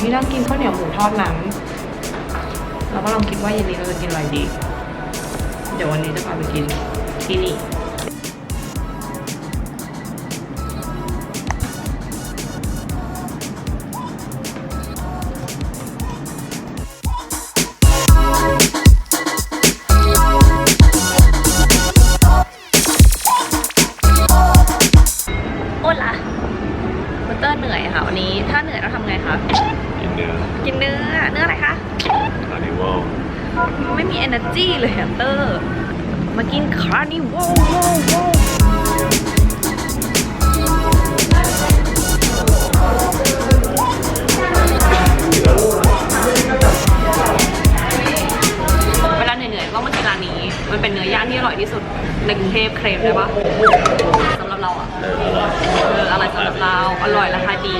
ที่นั่งกินข้าวเหนียวหมูทอดนั้นเราก็ลองคิดว่าเย็นนี้เราจะกินอะไรดี เดี๋ยววันนี้จะพาไปกินที่นี่ คุณเตอร์เหนื่อยค่ะ วันนี้ถ้าเหนื่อยเราทำไงคะ กินเนื้อ กินเนื้อ เนื้ออะไรคะคาร์นิวัลไม่มี energy เลยอะเตอร์มากินคาร์นิวัลเวลาเหนื่อยๆก็มากินร้านนี้ มันเป็นเนื้อย่างที่อร่อยที่สุดในกรุงเทพเครมได้ปะสำหรับ เราอะเอออร่อย เอออร่อยสำหรับเราอร่อยราคาดี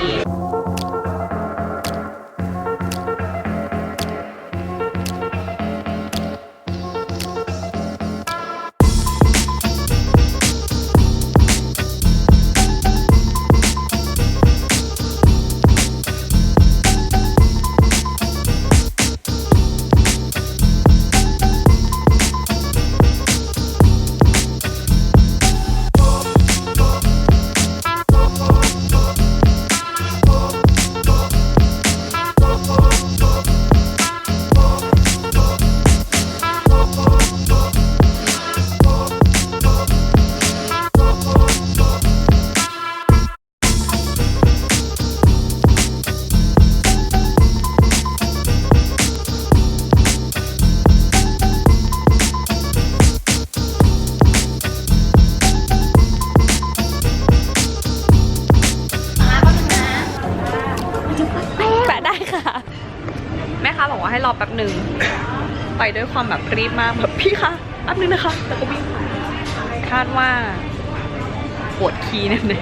ค่ะ แม่ค้าบอกว่าให้รอแป๊บหนึ่ง ไปด้วยความแบบรีบมากแบบพี่คะแป๊บนึงนะคะแล้วก็วิ่งคาดว่าปวดคีแน่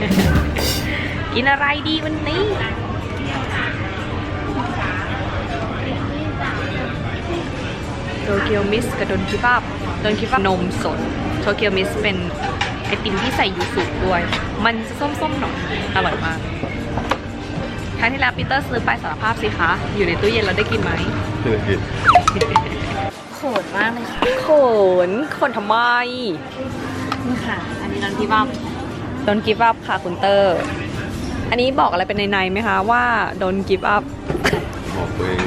ๆกินอะไรดีวันนี้โตเกียวมิสกับดนคิบับดนคิบับนมสดโตเกียวมิสเป็นไอติมที่ใส่ยูสุด้วย มันจะส้มๆหน่อยอร่อยมาก ครั้งที่แล้วปีเตอร์ซื้อไปสารภาพสิคะ อยู่ในตู้เย็นเราได้กินไหมเพื่อกินโขนมากเลยค่ะโขนโขนทำไมนี่ค่ะ อันนี้นอนกิฟอัพโดนกิฟอัพค่ะคุณเตอร์ อันนี้บอกอะไรเป็นในๆไหมคะว่าโดนกิฟอัพบอกตัวเอง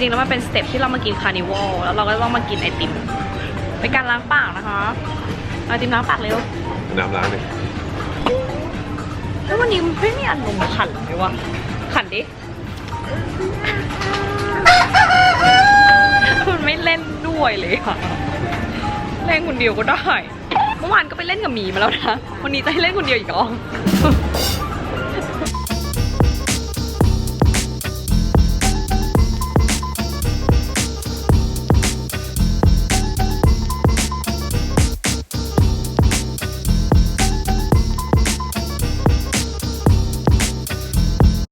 ริงๆ แล้วมันเป็นสเต็ปที่เรามากินคาร์นิวัลแล้วเราก็ต้องมากินไอติมเป็นการล้างปากนะคะเอาไอติมล้างปากเร็วน้ำล้างดิแล้ววันนี้มันไม่มีอารมณ์ขันเลยวะขันดิมันไม่เล่นด้วยเลยค่ะเล่นคนเดียวก็ได้ เมื่อวานก็ไปเล่นกับหมีมาแล้วนะ วันนี้จะให้เล่นคนเดียวอีกเหรอ